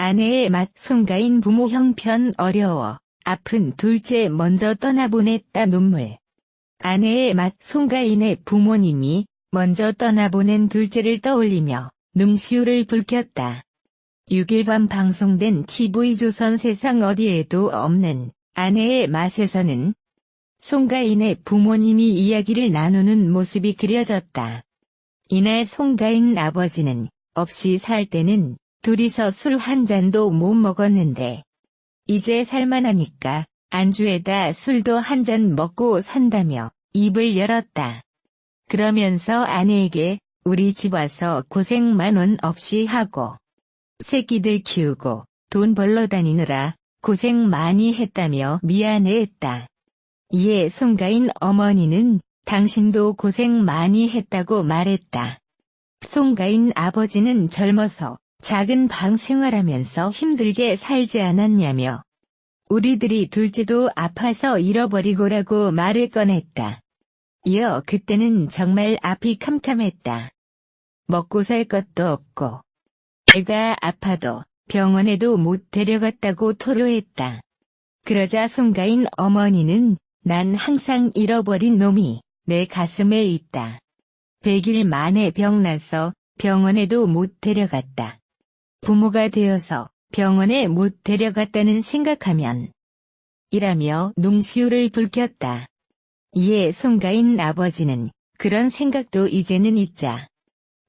아내의 맛 송가인 부모 형편 어려워 아픈 둘째 먼저 떠나보냈다 눈물. 아내의 맛 송가인의 부모님이 먼저 떠나보낸 둘째를 떠올리며 눈시울을 붉혔다. 6일 밤 방송된 TV조선 세상 어디에도 없는 아내의 맛에서는 송가인의 부모님이 이야기를 나누는 모습이 그려졌다. 이날 송가인 아버지는 없이 살 때는 둘이서 술 한 잔도 못 먹었는데 이제 살만하니까 안주에다 술도 한 잔 먹고 산다며 입을 열었다. 그러면서 아내에게 우리 집 와서 고생 만 원 없이 하고 새끼들 키우고 돈 벌러 다니느라 고생 많이 했다며 미안해했다. 이에 송가인 어머니는 당신도 고생 많이 했다고 말했다. 송가인 아버지는 젊어서 작은 방 생활하면서 힘들게 살지 않았냐며 우리들이 둘째도 아파서 잃어버리고라고 말을 꺼냈다. 이어 그때는 정말 앞이 캄캄했다. 먹고 살 것도 없고 애가 아파도 병원에도 못 데려갔다고 토로했다. 그러자 송가인 어머니는 난 항상 잃어버린 놈이 내 가슴에 있다. 100일 만에 병나서 병원에도 못 데려갔다. 부모가 되어서 병원에 못 데려갔다는 생각하면 이라며 눈시울을 붉혔다. 이에 송가인 아버지는 그런 생각도 이제는 잊자.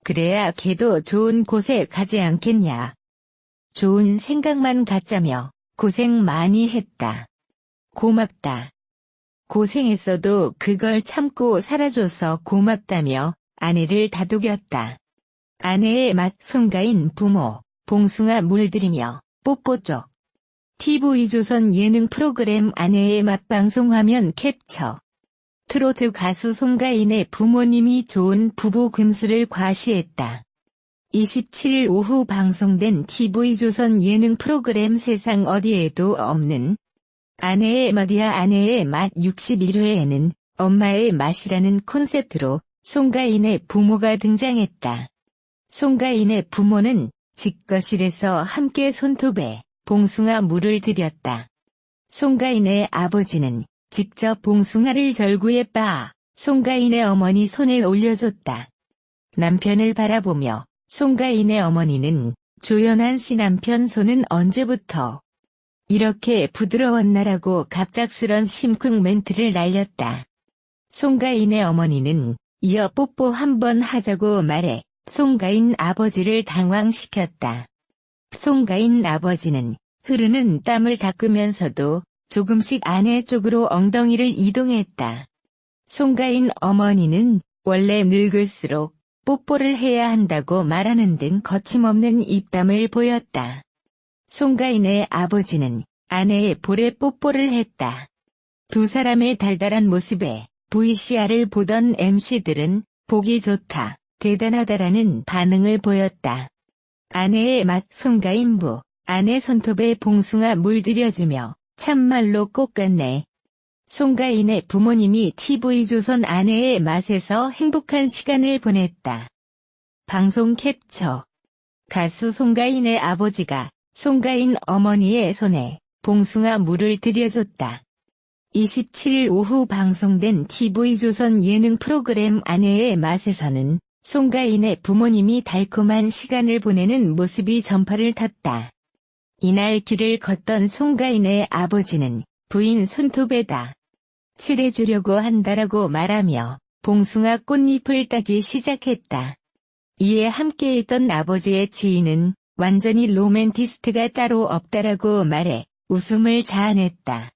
그래야 걔도 좋은 곳에 가지 않겠냐. 좋은 생각만 갖자며 고생 많이 했다. 고맙다. 고생했어도 그걸 참고 살아줘서 고맙다며 아내를 다독였다. 아내의 맛 송가인 부모, 봉숭아 물들이며 뽀뽀 쪽. TV조선 예능 프로그램 아내의 맛 방송 화면 캡처. 트로트 가수 송가인의 부모님이 좋은 부부 금수를 과시했다. 27일 오후 방송된 TV조선 예능 프로그램 세상 어디에도 없는 아내의 맛이야 아내의 맛 61회에는 엄마의 맛이라는 콘셉트로 송가인의 부모가 등장했다. 송가인의 부모는 집거실에서 함께 손톱에 봉숭아 물을 들였다. 송가인의 아버지는 직접 봉숭아를 절구에 빻아 송가인의 어머니 손에 올려줬다. 남편을 바라보며 송가인의 어머니는 조연한 씨 남편 손은 언제부터 이렇게 부드러웠나라고 갑작스런 심쿵 멘트를 날렸다. 송가인의 어머니는 이어 뽀뽀 한번 하자고 말해 송가인 아버지를 당황시켰다. 송가인 아버지는 흐르는 땀을 닦으면서도 조금씩 아내 쪽으로 엉덩이를 이동했다. 송가인 어머니는 원래 늙을수록 뽀뽀를 해야 한다고 말하는 등 거침없는 입담을 보였다. 송가인의 아버지는 아내의 볼에 뽀뽀를 했다. 두 사람의 달달한 모습에 VCR을 보던 MC들은 보기 좋다, 대단하다라는 반응을 보였다. 아내의 맛 송가인부, 아내 손톱에 봉숭아 물들여주며 참말로 꽃 같네. 송가인의 부모님이 TV조선 아내의 맛에서 행복한 시간을 보냈다. 방송 캡처 가수 송가인의 아버지가 송가인 어머니의 손에 봉숭아 물을 들여줬다. 27일 오후 방송된 TV조선 예능 프로그램 아내의 맛에서는 송가인의 부모님이 달콤한 시간을 보내는 모습이 전파를 탔다. 이날 길을 걷던 송가인의 아버지는 부인 손톱에다 칠해주려고 한다라고 말하며 봉숭아 꽃잎을 따기 시작했다. 이에 함께 있던 아버지의 지인은 완전히 로맨티스트가 따로 없다라고 말해 웃음을 자아냈다.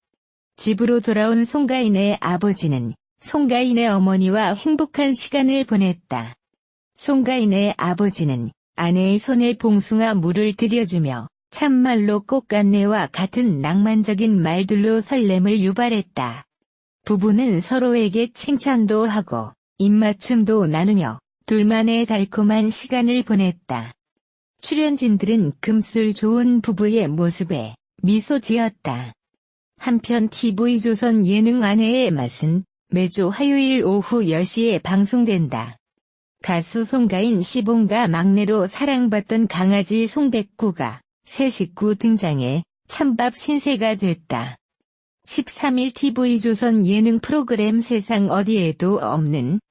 집으로 돌아온 송가인의 아버지는 송가인의 어머니와 행복한 시간을 보냈다. 송가인의 아버지는 아내의 손에 봉숭아 물을 들여주며 참말로 꽃간내와 같은 낭만적인 말들로 설렘을 유발했다. 부부는 서로에게 칭찬도 하고 입맞춤도 나누며 둘만의 달콤한 시간을 보냈다. 출연진들은 금술 좋은 부부의 모습에 미소 지었다. 한편 TV조선 예능 아내의 맛은 매주 화요일 오후 10시에 방송된다. 가수 송가인 시봉가 막내로 사랑받던 강아지 송백구가 새 식구 등장해 찬밥 신세가 됐다. 13일 TV조선 예능 프로그램 세상 어디에도 없는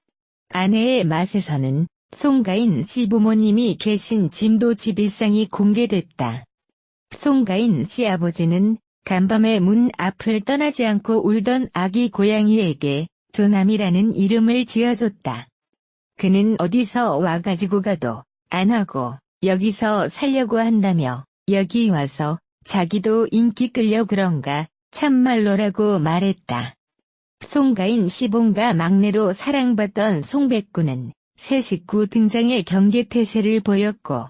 아내의 맛에서는 송가인 씨 부모님이 계신 진도 집 일상이 공개됐다. 송가인 씨 아버지는 간밤에 문 앞을 떠나지 않고 울던 아기 고양이에게 조남이라는 이름을 지어줬다. 그는 어디서 와가지고 가도 안 하고 여기서 살려고 한다며 여기 와서 자기도 인기 끌려 그런가 참말로라고 말했다. 송가인 시봉가 막내로 사랑받던 송백구는 새 식구 등장에 경계태세를 보였고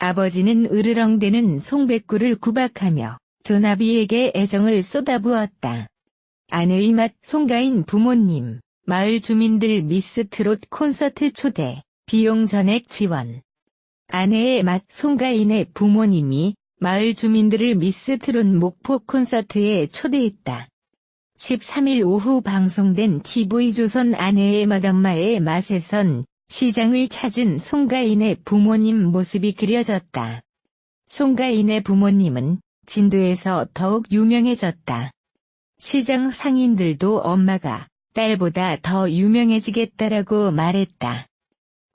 아버지는 으르렁대는 송백구를 구박하며 조나비에게 애정을 쏟아부었다. 아내의 맛 송가인 부모님, 마을 주민들 미스 트롯 콘서트 초대, 비용 전액 지원. 아내의 맛 송가인의 부모님이 마을 주민들을 미스 트롯 목포 콘서트에 초대했다. 13일 오후 방송된 TV조선 아내의 맛엄마의 맛에선 시장을 찾은 송가인의 부모님 모습이 그려졌다. 송가인의 부모님은 진도에서 더욱 유명해졌다. 시장 상인들도 엄마가 딸보다 더 유명해지겠다라고 말했다.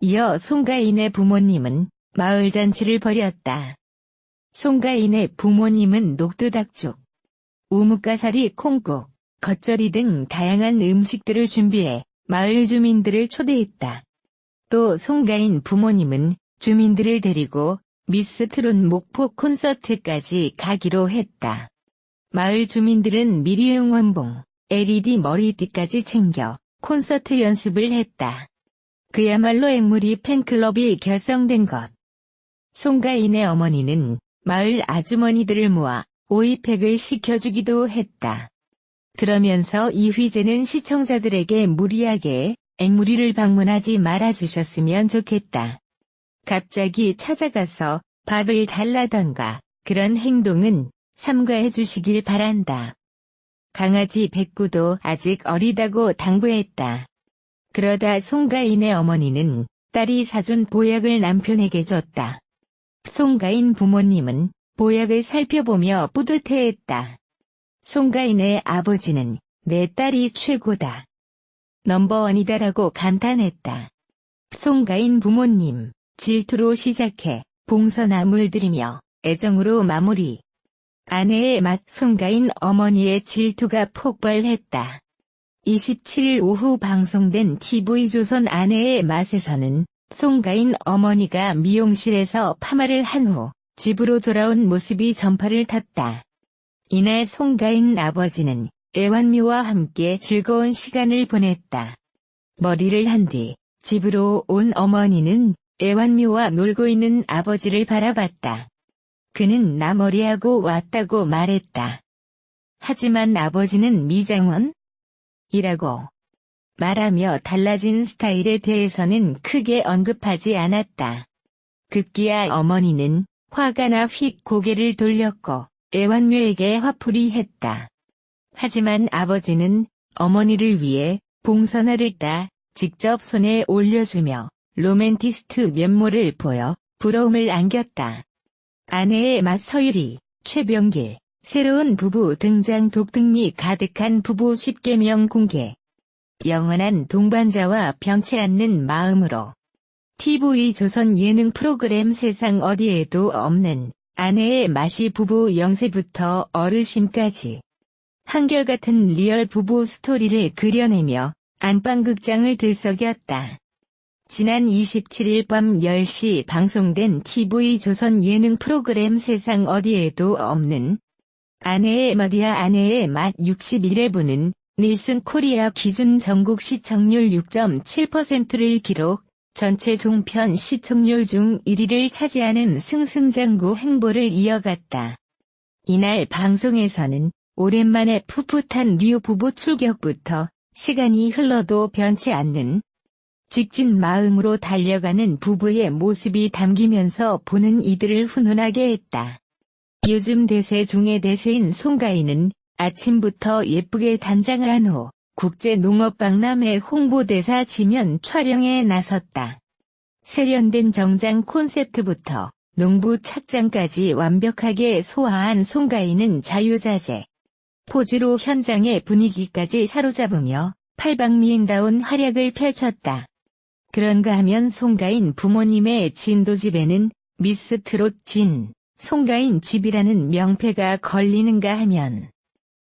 이어 송가인의 부모님은 마을 잔치를 벌였다. 송가인의 부모님은 녹두닭죽, 우뭇가사리 콩국, 겉절이 등 다양한 음식들을 준비해 마을 주민들을 초대했다. 또 송가인 부모님은 주민들을 데리고 미스 트롯 목포 콘서트까지 가기로 했다. 마을 주민들은 미리 응원봉, LED 머리띠까지 챙겨 콘서트 연습을 했다. 그야말로 앵무리 팬클럽이 결성된 것. 송가인의 어머니는 마을 아주머니들을 모아 오이팩을 시켜주기도 했다. 그러면서 이휘재는 시청자들에게 무리하게 앵무리를 방문하지 말아주셨으면 좋겠다. 갑자기 찾아가서 밥을 달라던가 그런 행동은 삼가해 주시길 바란다. 강아지 백구도 아직 어리다고 당부했다. 그러다 송가인의 어머니는 딸이 사준 보약을 남편에게 줬다. 송가인 부모님은 보약을 살펴보며 뿌듯해했다. 송가인의 아버지는 내 딸이 최고다. 넘버원이다라고 감탄했다. 송가인 부모님, 질투로 시작해 봉선함을 들이며 애정으로 마무리. 아내의 맛 송가인 어머니의 질투가 폭발했다. 27일 오후 방송된 TV조선 아내의 맛에서는 송가인 어머니가 미용실에서 파마를 한 후 집으로 돌아온 모습이 전파를 탔다. 이날 송가인 아버지는 애완묘와 함께 즐거운 시간을 보냈다. 머리를 한 뒤 집으로 온 어머니는 애완묘와 놀고 있는 아버지를 바라봤다. 그는 나 머리하고 왔다고 말했다. 하지만 아버지는 미장원? 이라고 말하며 달라진 스타일에 대해서는 크게 언급하지 않았다. 급기야 어머니는 화가 나 휙 고개를 돌렸고 애완묘에게 화풀이 했다. 하지만 아버지는 어머니를 위해 봉선화를 따 직접 손에 올려주며 로맨티스트 면모를 보여 부러움을 안겼다. 아내의 맛서유리, 최병길, 새로운 부부 등장 독등미 가득한 부부 10개명 공개. 영원한 동반자와 병치 않는 마음으로. TV 조선 예능 프로그램 세상 어디에도 없는 아내의 맛이 부부 영세부터 어르신까지. 한결같은 리얼 부부 스토리를 그려내며 안방극장을 들썩였다. 지난 27일 밤 10시 방송된 TV 조선 예능 프로그램 세상 어디에도 없는 아내의 맛이야 아내의 맛 61회분은 닐슨 코리아 기준 전국 시청률 6.7%를 기록, 전체 종편 시청률 중 1위를 차지하는 승승장구 행보를 이어갔다. 이날 방송에서는 오랜만에 풋풋한 뉴 부부 출격부터 시간이 흘러도 변치 않는 직진 마음으로 달려가는 부부의 모습이 담기면서 보는 이들을 훈훈하게 했다. 요즘 대세 중의 대세인 송가인은 아침부터 예쁘게 단장을 한 후 국제농업박람회 홍보대사 지면 촬영에 나섰다. 세련된 정장 콘셉트부터 농부 착장까지 완벽하게 소화한 송가인은 자유자재. 포즈로 현장의 분위기까지 사로잡으며 팔방미인다운 활약을 펼쳤다. 그런가 하면 송가인 부모님의 진도집에는 미스 트롯 진, 송가인 집이라는 명패가 걸리는가 하면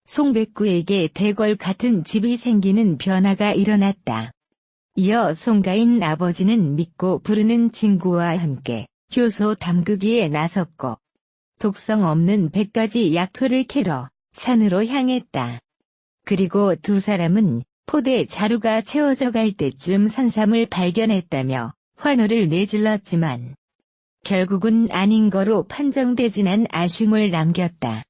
송백구에게 대궐 같은 집이 생기는 변화가 일어났다. 이어 송가인 아버지는 믿고 부르는 친구와 함께 효소 담그기에 나섰고 독성 없는 100가지 약초를 캐러 산으로 향했다. 그리고 두 사람은 포대 자루가 채워져 갈 때쯤 산삼을 발견했다며 환호를 내질렀지만 결국은 아닌 거로 판정되지난 아쉬움을 남겼다.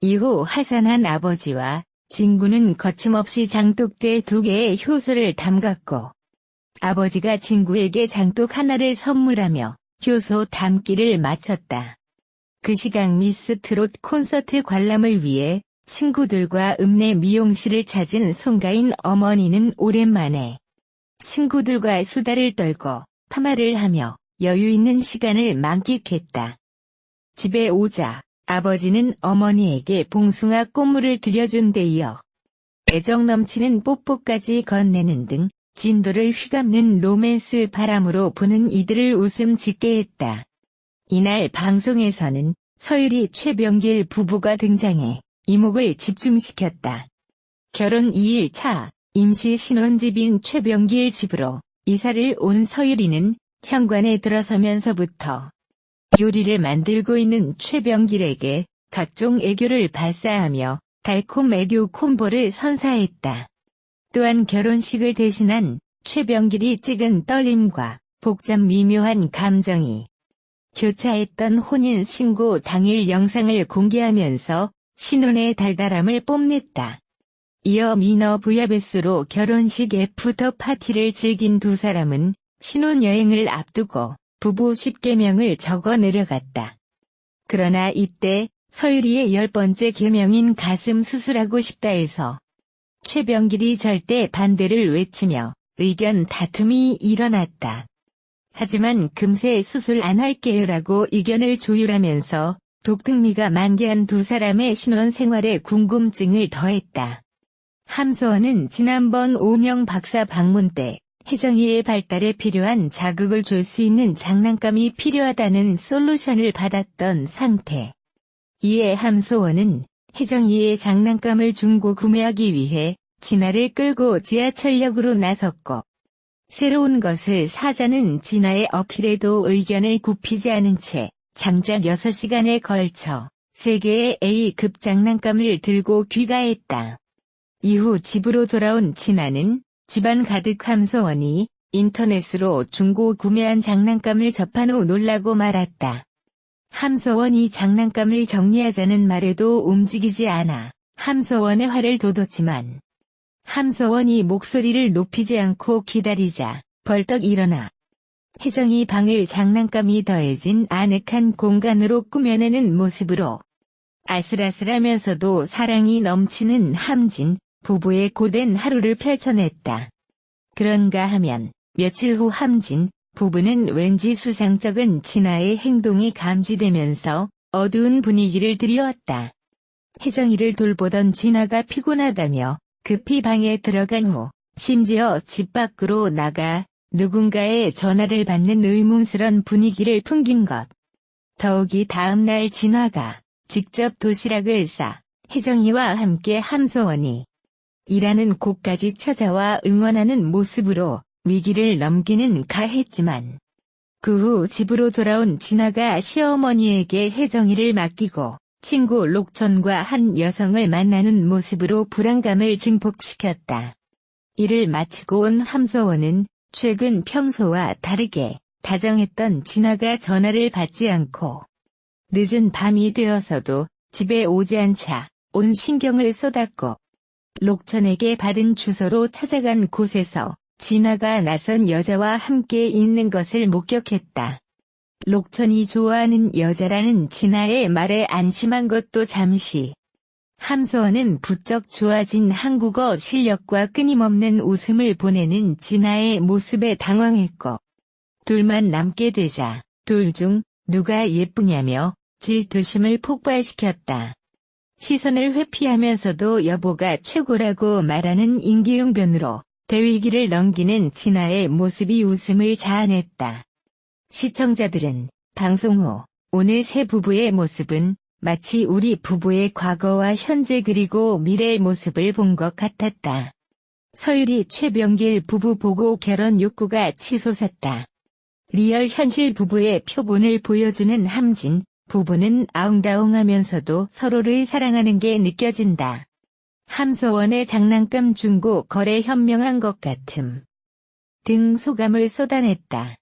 이후 하산한 아버지와 진구는 거침없이 장독대 두 개의 효소를 담갔고 아버지가 진구에게 장독 하나를 선물하며 효소 담기를 마쳤다. 그 시각 미스 트롯 콘서트 관람을 위해 친구들과 읍내 미용실을 찾은 송가인 어머니는 오랜만에 친구들과 수다를 떨고 파마를 하며 여유 있는 시간을 만끽했다. 집에 오자 아버지는 어머니에게 봉숭아 꽃물을 들여준 데 이어 애정 넘치는 뽀뽀까지 건네는 등 진도를 휘감는 로맨스 바람으로 부는 이들을 웃음 짓게 했다. 이날 방송에서는 서유리 최병길 부부가 등장해 이목을 집중시켰다. 결혼 2일 차 임시 신혼집인 최병길 집으로 이사를 온 서유리는 현관에 들어서면서부터 요리를 만들고 있는 최병길에게 각종 애교를 발사하며 달콤 애교 콤보를 선사했다. 또한 결혼식을 대신한 최병길이 찍은 떨림과 복잡 미묘한 감정이 교차했던 혼인 신고 당일 영상을 공개하면서 신혼의 달달함을 뽐냈다. 이어 미너 부야베스로 결혼식 애프터 파티를 즐긴 두 사람은 신혼여행을 앞두고 부부 10개명을 적어 내려갔다. 그러나 이때 서유리의 열 번째 계명인 가슴 수술하고 싶다에서 최병길이 절대 반대를 외치며 의견 다툼이 일어났다. 하지만 금세 수술 안 할게요라고 의견을 조율하면서 독특미가 만개한 두 사람의 신혼 생활에 궁금증을 더했다. 함소원은 지난번 오명 박사 방문 때 혜정이의 발달에 필요한 자극을 줄 수 있는 장난감이 필요하다는 솔루션을 받았던 상태. 이에 함소원은 혜정이의 장난감을 중고 구매하기 위해 진아를 끌고 지하철역으로 나섰고 새로운 것을 사자는 진아의 어필에도 의견을 굽히지 않은 채 장작 6시간에 걸쳐 3개의 A급 장난감을 들고 귀가했다. 이후 집으로 돌아온 진아는 집안 가득 함소원이 인터넷으로 중고 구매한 장난감을 접한 후 놀라고 말았다. 함소원이 장난감을 정리하자는 말에도 움직이지 않아 함소원의 화를 돋웠지만 함소원이 목소리를 높이지 않고 기다리자 벌떡 일어나 혜정이 방을 장난감이 더해진 아늑한 공간으로 꾸며내는 모습으로 아슬아슬하면서도 사랑이 넘치는 함진 부부의 고된 하루를 펼쳐냈다. 그런가 하면 며칠 후 함진 부부는 왠지 수상쩍은 진아의 행동이 감지되면서 어두운 분위기를 들이웠다. 혜정이를 돌보던 진아가 피곤하다며 급히 방에 들어간 후 심지어 집 밖으로 나가 누군가의 전화를 받는 의문스런 분위기를 풍긴 것. 더욱이 다음날 진화가 직접 도시락을 싸 혜정이와 함께 함소원이 일하는 곳까지 찾아와 응원하는 모습으로 위기를 넘기는 가했지만 그 후 집으로 돌아온 진아가 시어머니에게 혜정이를 맡기고 친구 록천과 한 여성을 만나는 모습으로 불안감을 증폭시켰다. 이를 마치고 온 함서원은 최근 평소와 다르게 다정했던 진아가 전화를 받지 않고 늦은 밤이 되어서도 집에 오지 않자 온 신경을 쏟았고 록천에게 받은 주소로 찾아간 곳에서 진아가 나선 여자와 함께 있는 것을 목격했다. 록천이 좋아하는 여자라는 진아의 말에 안심한 것도 잠시. 함소원은 부쩍 좋아진 한국어 실력과 끊임없는 웃음을 보내는 진아의 모습에 당황했고 둘만 남게 되자 둘 중 누가 예쁘냐며 질투심을 폭발시켰다. 시선을 회피하면서도 여보가 최고라고 말하는 임기응변으로 대위기를 넘기는 진아의 모습이 웃음을 자아냈다. 시청자들은 방송 후 오늘 새 부부의 모습은 마치 우리 부부의 과거와 현재 그리고 미래의 모습을 본 것 같았다. 서유리 최병길 부부 보고 결혼 욕구가 치솟았다. 리얼 현실 부부의 표본을 보여주는 함진, 부부는 아웅다웅하면서도 서로를 사랑하는 게 느껴진다. 함서원의 장난감 중고 거래 현명한 것 같음. 등 소감을 쏟아냈다.